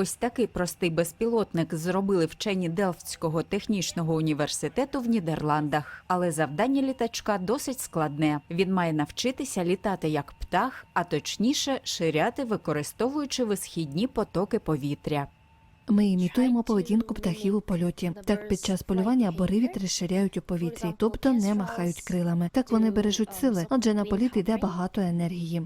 Ось такий простий безпілотник зробили вчені Делфтського технічного університету в Нідерландах. Але завдання літачка досить складне. Він має навчитися літати як птах, а точніше ширяти, використовуючи висхідні потоки повітря. Ми імітуємо поведінку птахів у польоті. Так під час полювання боривіт розширяють у повітрі, тобто не махають крилами. Так вони бережуть сили, адже на політ йде багато енергії.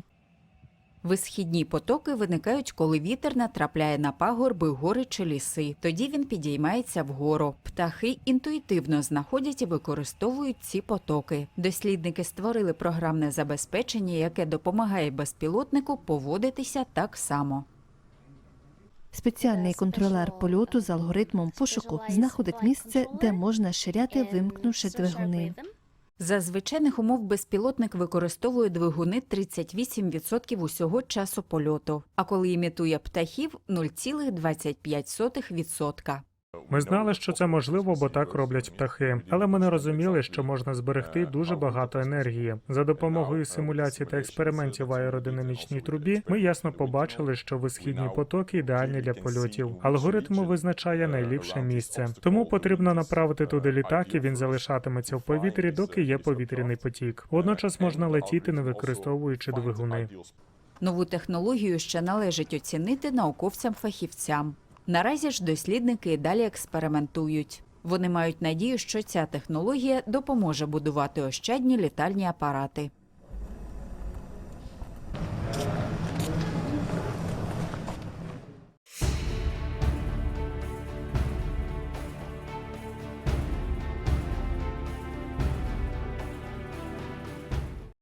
Висхідні потоки виникають, коли вітер натрапляє на пагорби, гори чи ліси. Тоді він підіймається вгору. Птахи інтуїтивно знаходять і використовують ці потоки. Дослідники створили програмне забезпечення, яке допомагає безпілотнику поводитися так само. Спеціальний контролер польоту з алгоритмом пошуку знаходить місце, де можна ширяти, вимкнувши двигуни. За звичайних умов безпілотник використовує двигуни 38% усього часу польоту, а коли імітує птахів 0,25%. Ми знали, що це можливо, бо так роблять птахи, але ми не розуміли, що можна зберегти дуже багато енергії. За допомогою симуляцій та експериментів в аеродинамічній трубі ми ясно побачили, що висхідні потоки ідеальні для польотів. Алгоритм визначає найліпше місце, тому потрібно направити туди літак, і він залишатиметься в повітрі, доки є повітряний потік. Водночас можна летіти, не використовуючи двигуни. Нову технологію ще належить оцінити науковцям-фахівцям. Наразі ж дослідники і далі експериментують. Вони мають надію, що ця технологія допоможе будувати ощадні літальні апарати.